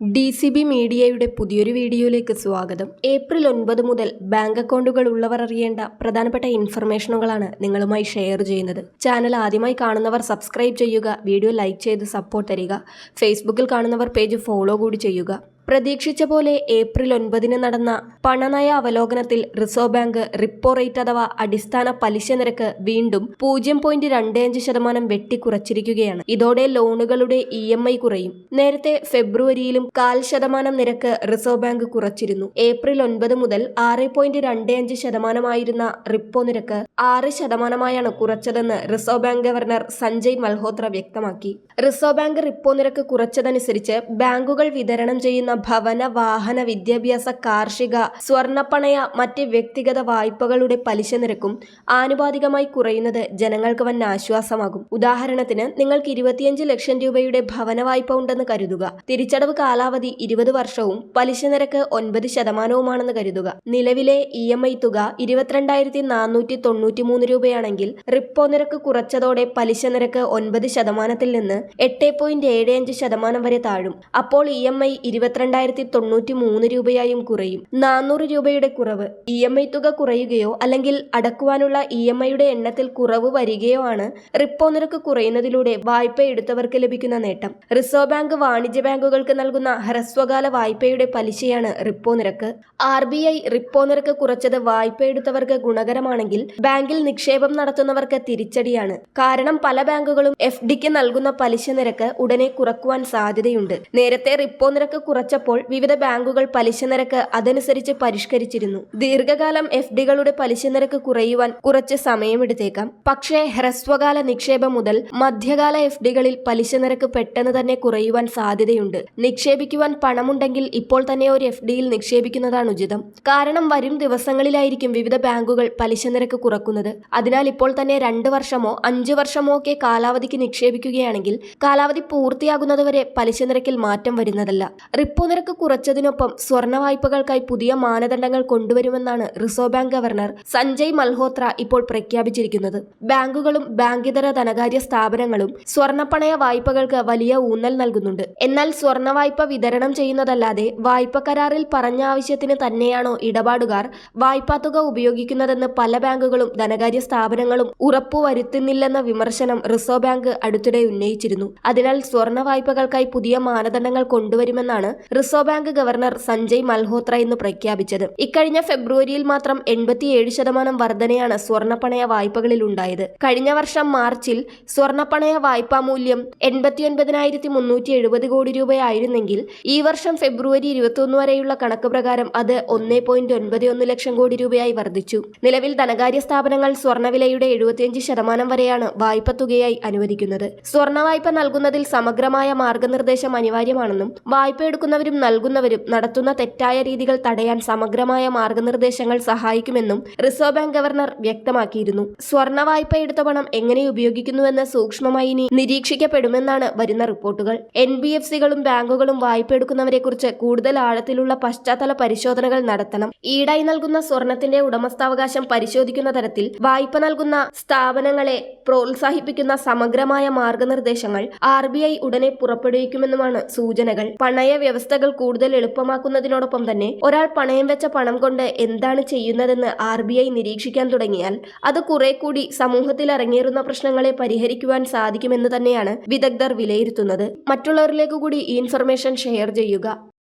D C B മീഡിയയുടെ പുതിയൊരു വീഡിയോയിലേക്ക് സ്വാഗതം. ഏപ്രിൽ ഒൻപത് മുതൽ ബാങ്ക് അക്കൗണ്ടുകൾ ഉള്ളവർ അറിയേണ്ട പ്രധാനപ്പെട്ട ഇൻഫർമേഷനുകളാണ് നിങ്ങളുമായി ഷെയർ ചെയ്യുന്നത്. ചാനൽ ആദ്യമായി കാണുന്നവർ സബ്സ്ക്രൈബ് ചെയ്യുക വീഡിയോ ലൈക്ക് ചെയ്ത് സപ്പോർട്ട് തരിക. ഫേസ്ബുക്കിൽ കാണുന്നവർ പേജ് ഫോളോ കൂടി ചെയ്യുക. പ്രതീക്ഷിച്ച പോലെ ഏപ്രിൽ ഒൻപതിന് നടന്ന പണനയ അവലോകനത്തിൽ റിസർവ് ബാങ്ക് റിപ്പോ റേറ്റ് അഥവാ അടിസ്ഥാന പലിശ നിരക്ക് വീണ്ടും പൂജ്യം പോയിന്റ് രണ്ട് അഞ്ച് ശതമാനം വെട്ടിക്കുറച്ചിരിക്കുകയാണ്. ഇതോടെ ലോണുകളുടെ ഇ എം ഐ കുറയും. നേരത്തെ ഫെബ്രുവരിയിലും കാൽ ശതമാനം നിരക്ക് റിസർവ് ബാങ്ക് കുറച്ചിരുന്നു. ഏപ്രിൽ ഒൻപത് മുതൽ ആറ് പോയിന്റ് രണ്ട് അഞ്ച് ശതമാനമായിരുന്ന റിപ്പോ നിരക്ക് ആറ് ശതമാനമായാണ് കുറച്ചതെന്ന് reserve bank governor Sanjay Malhotra വ്യക്തമാക്കി. റിസർവ് ബാങ്ക് റിപ്പോ നിരക്ക് കുറച്ചതനുസരിച്ച് ബാങ്കുകൾ വിതരണം ചെയ്യുന്ന ഭവന വാഹന വിദ്യാഭ്യാസ കാർഷിക സ്വർണപ്പണയ മറ്റ് വ്യക്തിഗത വായ്പകളുടെ പലിശ നിരക്കും ആനുപാതികമായി കുറയുന്നത് ജനങ്ങൾക്ക് വൻ ആശ്വാസമാകും. ഉദാഹരണത്തിന് നിങ്ങൾക്ക് ഇരുപത്തിയഞ്ച് ലക്ഷം രൂപയുടെ ഭവന വായ്പ ഉണ്ടെന്ന് കരുതുക. തിരിച്ചടവ് കാലാവധി ഇരുപത് വർഷവും പലിശ നിരക്ക് ഒൻപത് ശതമാനവുമാണെന്ന് കരുതുക. നിലവിലെ ഇ എം ഐ തുക ഇരുപത്തിരണ്ടായിരത്തി നാനൂറ്റി തൊണ്ണൂറ്റി മൂന്ന് രൂപയാണെങ്കിൽ റിപ്പോ നിരക്ക് കുറച്ചതോടെ പലിശ നിരക്ക് ഒൻപത് ശതമാനത്തിൽ നിന്ന് എട്ട് പോയിന്റ് ഏഴ് അഞ്ച് ശതമാനം വരെ താഴും. അപ്പോൾ ഇ എം ഐ ഇരുപത്തിരണ്ടായിരത്തി തൊണ്ണൂറ്റി മൂന്ന് രൂപയായും കുറയും. നാനൂറ് രൂപയുടെ കുറവ് ഇ എം ഐ തുക കുറയുകയോ അല്ലെങ്കിൽ അടക്കുവാനുള്ള ഇ എം ഐയുടെ എണ്ണത്തിൽ കുറവ് വരികയോ ആണ് റിപ്പോ നിരക്ക് കുറയുന്നതിലൂടെ വായ്പ എടുത്തവർക്ക് ലഭിക്കുന്ന നേട്ടം. റിസർവ് ബാങ്ക് വാണിജ്യ ബാങ്കുകൾക്ക് നൽകുന്ന ഹ്രസ്വകാല വായ്പയുടെ പലിശയാണ് റിപ്പോ നിരക്ക്. ആർ ബി ഐ റിപ്പോ നിരക്ക് കുറച്ചത് വായ്പ എടുത്തവർക്ക് ഗുണകരമാണെങ്കിൽ ബാങ്കിൽ നിക്ഷേപം നടത്തുന്നവർക്ക് തിരിച്ചടിയാണ്. കാരണം പല ബാങ്കുകളും എഫ് ഡിക്ക് നൽകുന്ന പലിശ നിരക്ക് ഉടനെ കുറക്കുവാൻ സാധ്യതയുണ്ട്. നേരത്തെ റിപ്പോ നിരക്ക് കുറച്ചപ്പോൾ വിവിധ ബാങ്കുകൾ പലിശ നിരക്ക് അതനുസരിച്ച് പരിഷ്കരിച്ചിരുന്നു. ദീർഘകാലം എഫ് ഡികളുടെ പലിശ നിരക്ക് കുറയുവാൻ കുറച്ച് സമയമെടുത്തേക്കാം. പക്ഷേ ഹ്രസ്വകാല നിക്ഷേപം മുതൽ മധ്യകാല എഫ് ഡികളിൽ പലിശ നിരക്ക് പെട്ടെന്ന് തന്നെ കുറയുവാൻ സാധ്യതയുണ്ട്. നിക്ഷേപിക്കുവാൻ പണമുണ്ടെങ്കിൽ ഇപ്പോൾ തന്നെ ഒരു എഫ് ഡിയിൽ നിക്ഷേപിക്കുന്നതാണ് ഉചിതം. കാരണം വരും ദിവസങ്ങളിലായിരിക്കും വിവിധ ബാങ്കുകൾ പലിശ നിരക്ക് കുറക്കുന്നത്. അതിനാൽ ഇപ്പോൾ തന്നെ രണ്ട് വർഷമോ അഞ്ച് വർഷമോ ഒക്കെ കാലാവധിക്ക് നിക്ഷേപിക്കുകയാണെങ്കിൽ കാലാവധി പൂർത്തിയാകുന്നതുവരെ പലിശ നിരക്കിൽ മാറ്റം വരുന്നതല്ല. റിപ്പോ നിരക്ക് കുറച്ചതിനൊപ്പം സ്വർണ വായ്പകൾക്കായി പുതിയ മാനദണ്ഡങ്ങൾ കൊണ്ടുവരുമെന്നാണ് reserve bank governor Sanjay Malhotra ഇപ്പോൾ പ്രഖ്യാപിച്ചിരിക്കുന്നത്. ബാങ്കുകളും ബാങ്കിതര ധനകാര്യ സ്ഥാപനങ്ങളും സ്വർണപ്പണയ വായ്പകൾക്ക് വലിയ ഊന്നൽ നൽകുന്നുണ്ട്. എന്നാൽ സ്വർണ വായ്പ വിതരണം ചെയ്യുന്നതല്ലാതെ വായ്പ കരാറിൽ പറഞ്ഞ ആവശ്യത്തിന് തന്നെയാണോ ഇടപാടുകാർ വായ്പാ തുക ഉപയോഗിക്കുന്നതെന്ന് പല ബാങ്കുകളും ധനകാര്യ സ്ഥാപനങ്ങളും ഉറപ്പുവരുത്തുന്നില്ലെന്ന വിമർശനം റിസർവ് ബാങ്ക് അടുത്തിടെ ഉന്നയിച്ചിരുന്നു. അതിനാൽ സ്വർണ വായ്പകൾക്കായി പുതിയ മാനദണ്ഡങ്ങൾ കൊണ്ടുവരുമെന്നാണ് reserve bank governor Sanjay Malhotra ഇന്ന് പ്രഖ്യാപിച്ചത്. ഇക്കഴിഞ്ഞ ഫെബ്രുവരിയിൽ മാത്രം എൺപത്തിയേഴ് ശതമാനം വർധനയാണ് സ്വർണപ്പണയ വായ്പകളിൽ ഉണ്ടായത് കഴിഞ്ഞ വർഷം മാർച്ചിൽ സ്വർണപ്പണയ വായ്പാ മൂല്യം എൺപത്തിയൊൻപതിനായിരത്തി മുന്നൂറ്റി എഴുപത് കോടി രൂപയായിരുന്നെങ്കിൽ ഈ വർഷം ഫെബ്രുവരി ഇരുപത്തിയൊന്ന് വരെയുള്ള കണക്ക് പ്രകാരം അത് ഒന്നേ പോയിന്റ് ഒൻപത് ഒന്ന് ലക്ഷം കോടി രൂപയായി വർദ്ധിച്ചു നിലവിൽ ധനകാര്യ സ്ഥാപനങ്ങൾ സ്വർണവിലയുടെ എഴുപത്തിയഞ്ച് ശതമാനം വരെയാണ് വായ്പ തുകയായി അനുവദിക്കുന്നത്. സ്വർണ വായ്പ നൽകുന്നതിൽ സമഗ്രമായ മാർഗനിർദ്ദേശം അനിവാര്യമാണെന്നും വായ്പ എടുക്കുന്നവരും നൽകുന്നവരും നടത്തുന്ന തെറ്റായ രീതികൾ തടയാൻ സമഗ്രമായ മാർഗനിർദ്ദേശങ്ങൾ സഹായിക്കുമെന്നും റിസർവ് ബാങ്ക് ഗവർണർ വ്യക്തമാക്കിയിരുന്നു. സ്വർണ വായ്പ എടുത്ത പണം എങ്ങനെ ഉപയോഗിക്കുന്നുവെന്ന് സൂക്ഷ്മമായി ഇനി നിരീക്ഷിക്കപ്പെടുമെന്നാണ് വരുന്ന റിപ്പോർട്ടുകൾ. എൻ ബി എഫ് സികളും ബാങ്കുകളും വായ്പ എടുക്കുന്നവരെക്കുറിച്ച് കൂടുതൽ ആഴത്തിലുള്ള പശ്ചാത്തല പരിശോധനകൾ നടത്തണം. ഈടായി നൽകുന്ന സ്വർണത്തിന്റെ ഉടമസ്ഥാവകാശം പരിശോധിക്കുന്ന തരത്തിൽ വായ്പ നൽകുന്ന സ്ഥാപനങ്ങളെ പ്രോത്സാഹിപ്പിക്കുന്ന സമഗ്രമായ മാർഗനിർദ്ദേശങ്ങൾ ആർ ബി ഐ ഉടനെ പുറപ്പെടുവിക്കുമെന്നുമാണ് സൂചനകൾ. പണയ വ്യവസ്ഥകൾ കൂടുതൽ എളുപ്പമാക്കുന്നതിനോടൊപ്പം തന്നെ ഒരാൾ പണയം വെച്ച പണം കൊണ്ട് എന്താണ് ചെയ്യുന്നതെന്ന് ആർ ബി ഐ നിരീക്ഷിക്കാൻ തുടങ്ങിയാൽ അത് കുറെ കൂടി സമൂഹത്തിൽ അരങ്ങേറുന്ന പ്രശ്നങ്ങളെ പരിഹരിക്കുവാൻ സാധിക്കുമെന്ന് തന്നെയാണ് വിദഗ്ധർ വിലയിരുത്തുന്നത്. മറ്റുള്ളവരിലേക്ക് കൂടി ഈ ഇൻഫർമേഷൻ ഷെയർ ചെയ്യുക.